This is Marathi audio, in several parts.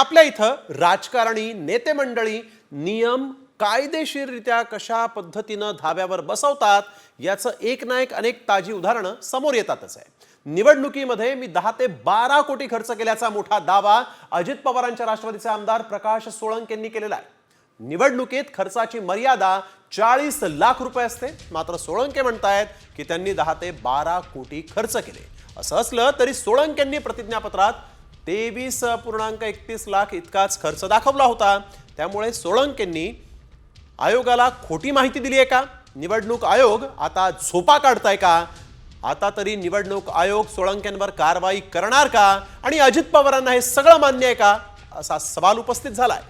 आपल्या इथं राजकारणी नेते मंडळी नियम कायदेशीररित्या कशा पद्धतीनं धाब्यावर बसवतात याचं एक ना एक अनेक ताजी उदाहरणं समोर येतातच आहे. निवडणुकीमध्ये मी दहा ते बारा कोटी खर्च केल्याचा मोठा दावा अजित पवारांच्या राष्ट्रवादीचे आमदार प्रकाश सोळंक यांनी केलेला आहे. निवडणुकीत खर्चाची मर्यादा चाळीस लाख रुपये असते. मात्र सोळंके म्हणतायत की त्यांनी दहा ते बारा कोटी खर्च केले. असं असलं तरी सोळंक यांनी प्रतिज्ञापत्रात तेवीस पूर्णांक एकतीस लाख इतकाच खर्च दाखवला होता. त्यामुळे सोळंकेंनी आयोगाला खोटी माहिती दिली आहे का? निवडणूक आयोग आता झोपा काढताय का? आता तरी निवडणूक आयोग सोळंक्यांवर कारवाई करणार का? आणि अजित पवारांना हे सगळं मान्य आहे का? असा सवाल उपस्थित झालाय.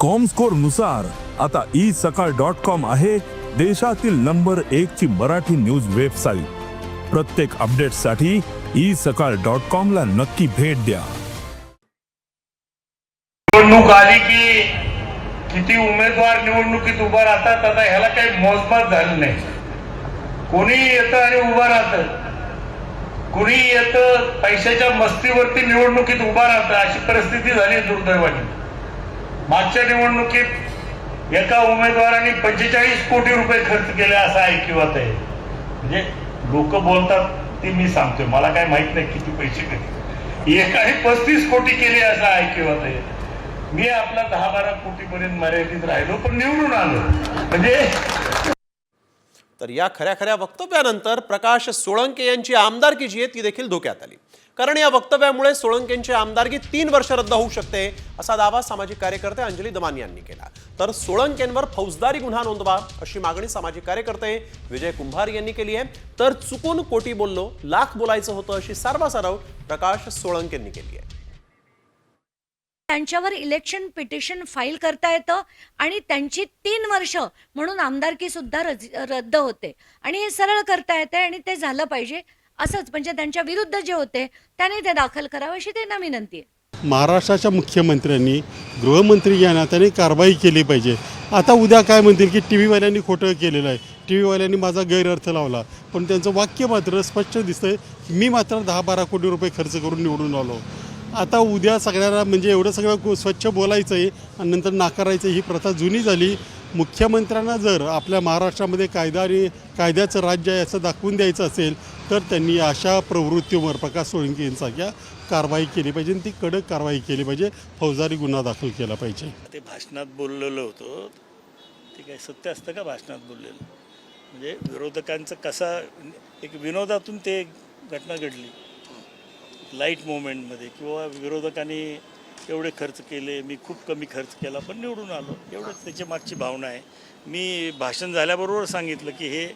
कॉम स्कोरनुसार आता ई सकाळ डॉट कॉम आहे देशातील नंबर एक ची मराठी न्यूज वेबसाईट. प्रत्येक अपडेटसाठी ई सकाळ डॉट कॉम ला नक्की भेट द्या. निवडणूक आली की किती उमेदवार निवडणुकीत उभा राहतात आता ह्याला काही मोजमात झालं नाही. कोणी येतं आणि उभं राहतं. कोणी येतं पैशाच्या मस्तीवरती निवडणुकीत उभा राहतं. अशी परिस्थिती झाली दुर्दैवाने. मागच्या निवडणुकीत एका उमेदवाराने पंचेचाळीस कोटी रुपये खर्च केले असं ऐकिवात आहे. म्हणजे लोक बोलतात ते मी सांगतोय. मला काय माहीत नाही किती पैसे केले एकाने पस्तीस कोटी केली असं ऐकिवत आहे मी आपला दहा बारा कोटी पर्यंत मर्यादित राहिलो पण निवडून आलो. म्हणजे तर या खऱ्या खऱ्या वक्तव्यानंतर प्रकाश सोळंके यांची आमदारकी जी आहे ती देखील धोक्यात आली. कारण या वक्तव्यामुळे सोळंकेंची आमदारकी तीन वर्ष रद्द होऊ शकते असा दावा सामाजिक कार्यकर्ते अंजली दमानी यांनी केला. तर सोळंकेंवर फौजदारी गुन्हा नोंदवा अशी मागणी सामाजिक कार्यकर्ते विजय कुंभार यांनी केली आहे. तर चुकून कोटी बोललो लाख बोलायचं होतं अशी सारवासारव प्रकाश सोळंकेंनी केली आहे. त्यांच्यावर इलेक्शन पिटिशन फाईल करता येतं आणि त्यांची तीन वर्ष म्हणून आमदारकी सुद्धा रद्द होते. आणि हे सरळ करता येते आणि ते झालं पाहिजे असंच म्हणजे त्यांच्या विरुद्ध जे होते त्याने ते दाखल करावं अशी त्यांना विनंती आहे. महाराष्ट्राच्या मुख्यमंत्र्यांनी गृहमंत्री या नात्याने कारवाई केली पाहिजे. आता उद्या काय म्हणतील की टी व्हीवाल्यांनी खोटं केलेलं आहे. टी व्हीवाल्यांनी माझा गैरअर्थ लावला. पण त्यांचं वाक्य मात्र स्पष्ट दिसतंय. मी मात्र दहा बारा कोटी रुपये खर्च करून निवडून आलो. आता उद्या सगळ्यांना म्हणजे एवढं सगळं स्वच्छ बोलायचं आहे आणि नंतर नाकारायचं ही प्रथा जुनी झाली. मुख्यमंत्र्यांना जर आपल्या महाराष्ट्रामध्ये कायदा आणि कायद्याचं राज्य आहे असं दाखवून द्यायचं असेल तर त्यांनी अशा प्रवृत्तीवर प्रकाश सोळंकी यांसारख्या कारवाई केली पाहिजे आणि ती कडक कारवाई केली पाहिजे. फौजदारी गुन्हा दाखल केला पाहिजे. ते भाषणात बोललेलं होतं. ते काय सत्य असतं का भाषणात बोललेलं? म्हणजे विरोधकांचं कसा एक विनोदातून ते घटना घडली. लाइट मोमेंटमध्ये किंवा विरोधकांनी एवढे खर्च केले मी खूप कमी खर्च केला पण निवडून आलो. एवढंच त्याची मागची भावना आहे. मी भाषण झाल्याबरोबर सांगितलं की हे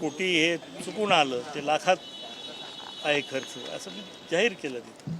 कोटी हे चुकून आलं ते लाखात आहे खर्च. असं मी जाहीर केलं तिथं.